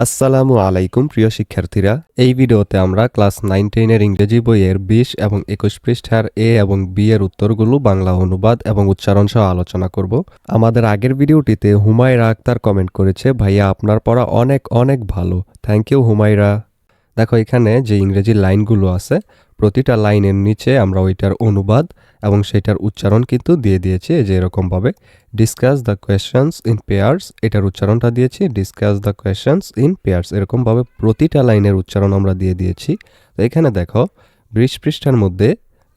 আসসালামু আলাইকুম, প্রিয় শিক্ষার্থীরা। এই ভিডিওতে আমরা ক্লাস নাইন টেনের ইংরেজি বইয়ের বিশ এবং একুশ পৃষ্ঠার এ এবং বি এর উত্তরগুলো বাংলা অনুবাদ এবং উচ্চারণ সহ আলোচনা করব। আমাদের আগের ভিডিওটিতে হুমায়রা আক্তার কমেন্ট করেছে, ভাইয়া, আপনার পড়া অনেক অনেক ভালো। Thank you, Humaira. দেখো, এখানে যে ইংরেজি লাইনগুলো আছে, প্রতিটা লাইনের নিচে আমরা ওইটার অনুবাদ এবং সেটার উচ্চারণ কিন্তু দিয়ে দিয়েছি। যে এরকমভাবে discuss the questions in pairs এটার উচ্চারণটা দিয়েছি discuss the questions in pairs এরকমভাবে প্রতিটা লাইনের উচ্চারণ আমরা দিয়ে দিয়েছি। তো এখানে দেখো ব্রিজ পৃষ্ঠার মধ্যে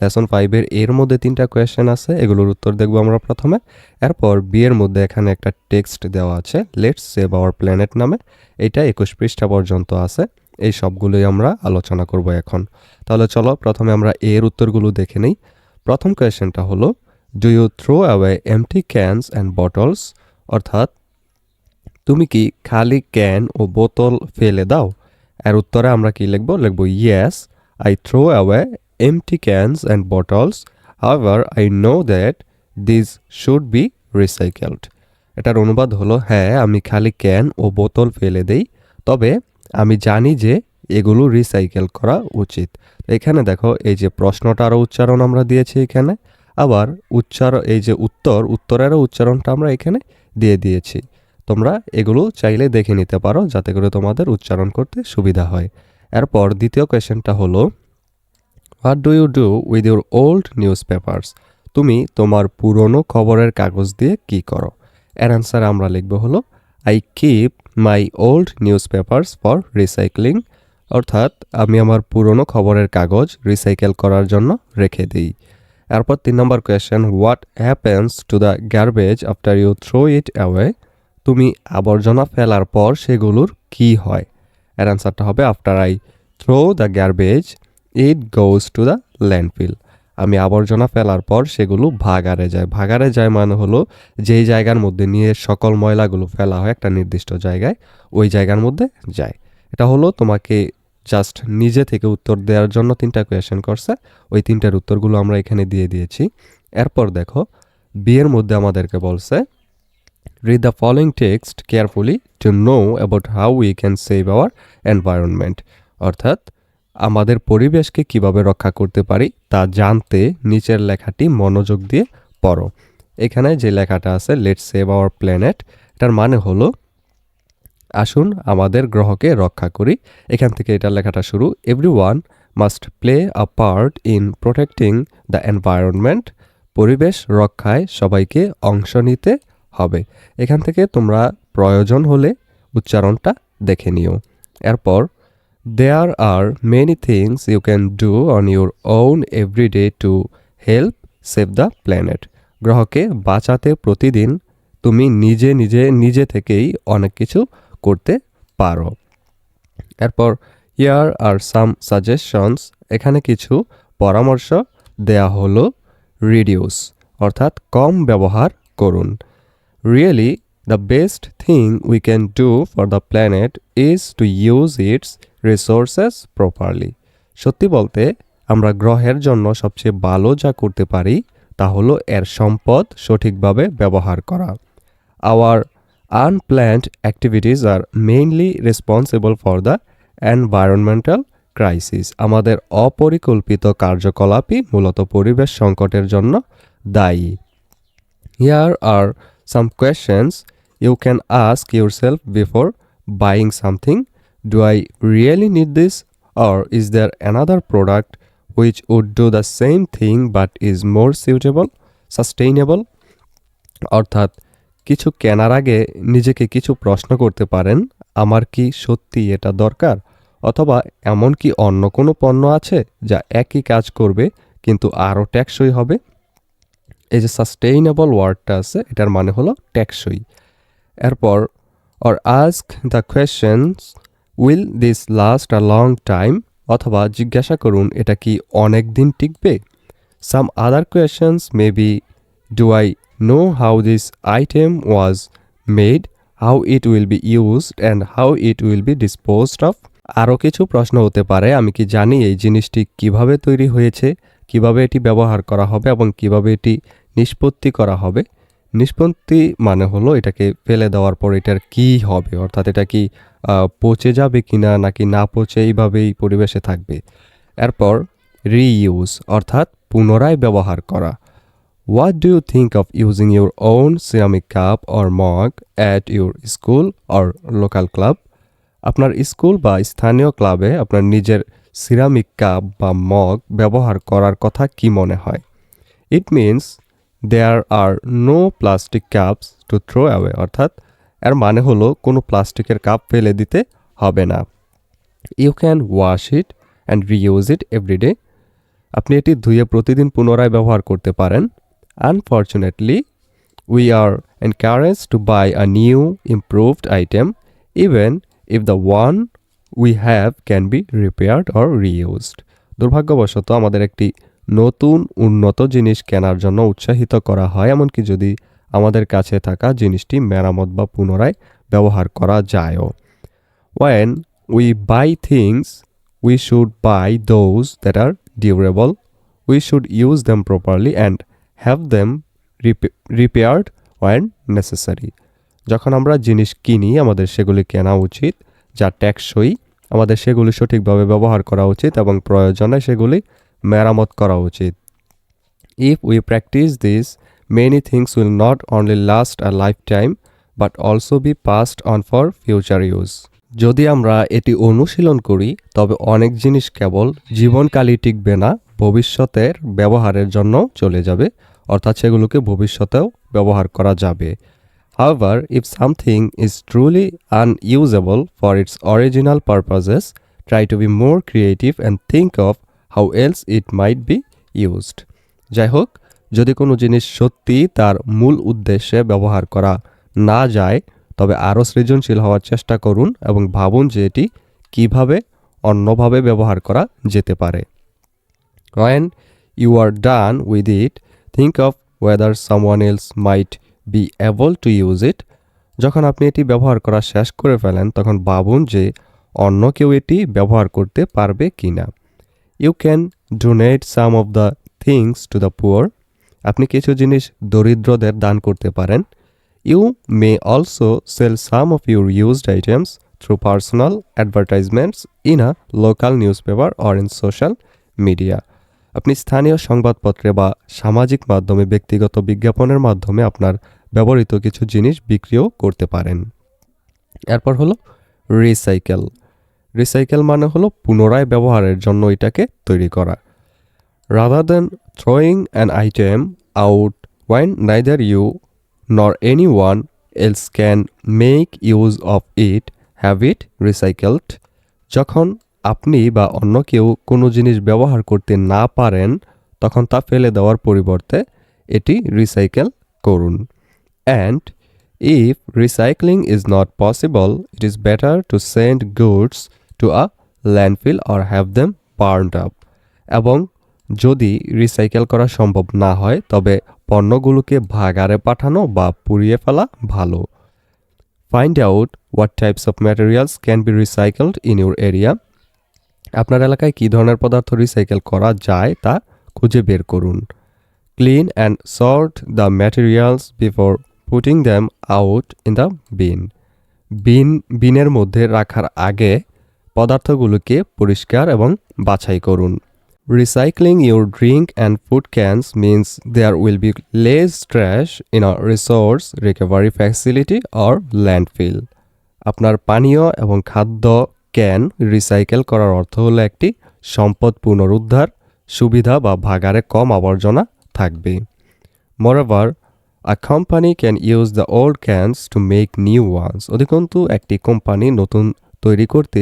লেসন ফাইভের এর মধ্যে তিনটা কোয়েশ্চেন আছে, এগুলোর উত্তর দেখব আমরা প্রথমে। এরপর বি এর মধ্যে এখানে একটা টেক্সট দেওয়া আছে লেটস সেভ আওয়ার প্ল্যানেট নামে। এটা একুশ পৃষ্ঠা পর্যন্ত আছে। এই সবগুলোই আমরা আলোচনা করব এখন। তাহলে চলো প্রথমে আমরা এর উত্তরগুলো দেখে নিই। প্রথম কোয়েশ্চেনটা হলো do you throw away empty cans and bottles অর্থাৎ, তুমি কি খালি ক্যান ও বোতল ফেলে দাও? এর উত্তরে আমরা কি লিখব? লিখব yes I throw away empty cans and bottles however I know that this should be recycled এটার অনুবাদ হলো হ্যাঁ আমি খালি ক্যান ও বোতল ফেলে দেই। তবে আমি জানি যে এগুলো রিসাইকেল করা উচিত। এখানে দেখো, এই যে প্রশ্নটারও উচ্চারণ আমরা দিয়েছি এখানে, আবার উচ্চার, এই যে উত্তর, উত্তরেরও উচ্চারণটা আমরা এখানে দিয়ে দিয়েছি। তোমরা এগুলো চাইলে দেখে নিতে পারো, যাতে করে তোমাদের উচ্চারণ করতে সুবিধা হয়। এরপর দ্বিতীয় কোয়েশ্চেনটা হলো what do you do with your old newspapers তুমি তোমার পুরনো খবরের কাগজ দিয়ে কি করো? এর অ্যান্সার আমরা লিখব হলো I keep my old newspapers for recycling অর্থাৎ আমি আমার পুরনো খবরের কাগজ রিসাইকেল করার জন্য রেখে দিই। এরপর তিন নম্বর question what happens to the garbage after you throw it away তুমি আবর্জনা ফেলার পর সেগুলোর কি হয়? এর অ্যান্সারটা হবে after I throw the garbage it goes to the landfill আমি আবর্জনা ফেলার পর সেগুলো ভাগারে যায়। ভাগারে যায় মানে হলো যেই জায়গার মধ্যে নিয়ে সকল ময়লাগুলো ফেলা হয় একটা নির্দিষ্ট জায়গায়, ওই জায়গার মধ্যে যায়। এটা হলো তোমাকে জাস্ট নিজে থেকে উত্তর দেওয়ার জন্য তিনটা কোয়েশ্চেন করছে। ওই তিনটার উত্তরগুলো আমরা এখানে দিয়ে দিয়েছি। এরপর দেখো, বিয়ের মধ্যে আমাদেরকে বলছে read the following text carefully to know about how we can save our environment অর্থাৎ আমাদের পরিবেশকে কীভাবে রক্ষা করতে পারি তা জানতে নিচের লেখাটি মনোযোগ দিয়ে পড়ো। এখানে যে লেখাটা আছে লেট সেভ আওয়ার প্ল্যানেট এটার মানে হলো, আসুন আমাদের গ্রহকে রক্ষা করি। এখান থেকে এটা লেখাটা শুরু everyone must play a part in protecting the environment পরিবেশ রক্ষায় সবাইকে অংশ নিতে হবে। এখান থেকে তোমরা প্রয়োজন হলে উচ্চারণটা দেখে নিও। এরপর there are many things you can do on your own every day to help save the planet গ্রহকে বাঁচাতে প্রতিদিন তুমি নিজে নিজে নিজে থেকেই অনেক কিছু করতে পারো। এরপর ইয়ার আর সাম সাজেশনস এখানে কিছু পরামর্শ দেয়া হলো রিডিউস অর্থাৎ কম ব্যবহার করুন। Really the best thing we can do for the planet is to use its resources properly সত্যি বলতে, আমরা গ্রহের জন্য সবচেয়ে ভালো যা করতে পারি, তা হলো এর সম্পদ সঠিকভাবে ব্যবহার করা। Our unplanned activities are mainly responsible for the environmental crisis. আমাদের অপরিকল্পিত কার্যকলাপই মূলত পরিবেশ সংকটের জন্য দায়ী। Here are some questions can ask yourself before buying something do I really need this or is there another product which would do the same thing but is more suitable, sustainable? অর্থাৎ কিছু কেনার আগে নিজেকে কিছু প্রশ্ন করতে পারেন, আমার কি সত্যি এটা দরকার? অথবা এমন কি অন্য কোনো পণ্য আছে যা একই কাজ করবে কিন্তু আরও ট্যাক্সই হবে? এই যে সাস্টেইনেবল ওয়ার্ডটা আছে, এটার মানে হলো ট্যাক্সই এরপর or ask the questions will this last a long time অথবা জিজ্ঞাসা করুন, এটা কি অনেক দিন টিকবে? Some other questions may be do I know how this item was made how it will be used and how it will be disposed of আরও কিছু প্রশ্ন হতে পারে, আমি কি জানি এই জিনিসটি কীভাবে তৈরি হয়েছে, কীভাবে এটি ব্যবহার করা হবে এবং কীভাবে এটি নিষ্পত্তি করা হবে। নিষ্পত্তি মানে হলো এটাকে ফেলে দেওয়ার পর এটার কি হবে? অর্থাৎ এটা কি পচে যাবে কি না নাকি না পচে এইভাবেই পরিবেশে থাকবে? এরপর রিইউজ অর্থাৎ পুনরায় ব্যবহার করা। What do you think of using your own ceramic cup or mug at your school or local club আপনার স্কুল বা স্থানীয় ক্লাবে আপনার নিজের সিরামিক কাপ বা মগ ব্যবহার করার কথা কি মনে হয়? It means there are no plastic cups to throw away অর্থাৎ এর মানে হলো কোনো প্লাস্টিকের কাপ ফেলে দিতে হবে না। You can wash it and reuse it every day আপনি এটি ধুয়ে প্রতিদিন পুনরায় ব্যবহার করতে পারেন। Unfortunately we are encourage to buy a new improved item even if the one we have can be repaired or reused দুর্ভাগ্যবশত আমাদের একটি নতুন, উন্নত জিনিস কেনার জন্য উৎসাহিত করা হয়, এমনকি যদি আমাদের কাছে থাকা জিনিসটি মেরামত বা পুনরায় ব্যবহার করা যায়ও। When we buy things we should buy those that are durable we should use them properly and have them repaired when necessary যখন আমরা জিনিস কিনি, আমাদের সেগুলি কেনা উচিত, যা টেকসই, আমাদের সেগুলি সঠিকভাবে ব্যবহার করা উচিত এবং প্রয়োজনে সেগুলি মেরামত করা উচিত। If we practice this many things will not only last a lifetime but also be passed on for future use যদি আমরা এটি অনুশীলন করি তবে অনেক জিনিস কেবল জীবনকালই টিকবে না ভবিষ্যতের ব্যবহারের জন্য চলে যাবে অর্থাৎ সেগুলোকে ভবিষ্যতেও ব্যবহার করা যাবে। However, if something is truly unusable for its original purposes, try to be more creative and think of how else it might be used যাই হোক যদি কোনো জিনিস সত্যি তার মূল উদ্দেশ্যে ব্যবহার করা না যায় তবে আরও সৃজনশীল হওয়ার চেষ্টা করুন এবং ভাবুন যে এটি কীভাবে অন্যভাবে ব্যবহার করা যেতে পারে। When you are done with it, think of whether someone else might be able to use it যখন আপনি এটি ব্যবহার করা শেষ করে ফেলেন তখন ভাবুন যে অন্য কেউ এটি ব্যবহার করতে পারবে কিনা। You can donate some of the things to the poor আপনি কিছু জিনিস দরিদ্রদের দান করতে পারেন। You may also sell some of your used items through personal advertisements in a local newspaper or in social media আপনি স্থানীয় সংবাদপত্রে বা সামাজিক মাধ্যমে ব্যক্তিগত বিজ্ঞাপনের মাধ্যমে আপনার ব্যবহৃত কিছু জিনিস বিক্রিও করতে পারেন। এরপর হলো রিসাইকেল রিসাইকেল মানে হলো পুনরায় ব্যবহারের জন্য এটাকে তৈরি করা। Rather than throwing an item out when neither you nor anyone else can make use of it have it recycled যখন আপনি বা অন্য কেউ কোনো জিনিস ব্যবহার করতে না পারেন, তখন তা ফেলে দেওয়ার পরিবর্তে এটি রিসাইকেল করুন। And if recycling is not possible it is better to send goods to a landfill or have them burned up এবং যদি রিসাইকেল করা সম্ভব না হয়, তবে পণ্যগুলোকে ভাগারে পাঠানো বা পুড়িয়ে ফেলা ভালো। Find out what types of materials can be recycled in your area আপনার এলাকায় কী ধরনের পদার্থ রিসাইকেল করা যায় তা খুঁজে বের করুন। Clean and sort the materials before putting them out in the bin bin বিনের মধ্যে রাখার আগে পদার্থগুলোকে পরিষ্কার এবং বাছাই করুন। Recycling your drink and food cans means there will be less trash in a resource recovery facility or landfill আপনার পানীয় এবং খাদ্য ক্যান রিসাইকেল করার অর্থ হলো একটি সম্পদ পুনরুদ্ধার, সুবিধা বা ভাগারে কম আবর্জনা থাকবে। Moreover a company can use the old cans to make new ones অধিকন্তু, একটি কোম্পানি নতুন তৈরি করতে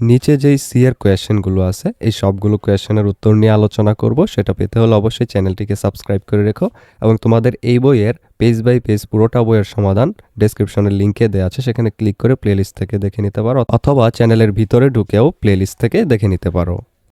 নিচে যেই সি কোয়েশনগুলো আছে, এই সবগুলো কোয়েশনের উত্তর নিয়ে আলোচনা করব। সেটা পেতে হলে অবশ্যই চ্যানেলটিকে সাবস্ক্রাইব করে রেখো এবং তোমাদের এই বইয়ের পেজ বাই পেজ পুরোটা বইয়ের সমাধান ডেসক্রিপশনের লিঙ্কে দেওয়া আছে। সেখানে ক্লিক করে প্লেলিস্ট থেকে দেখে নিতে পারো অথবা চ্যানেলের ভিতরে ঢুকেও প্লেলিস্ট থেকে দেখে নিতে পারো।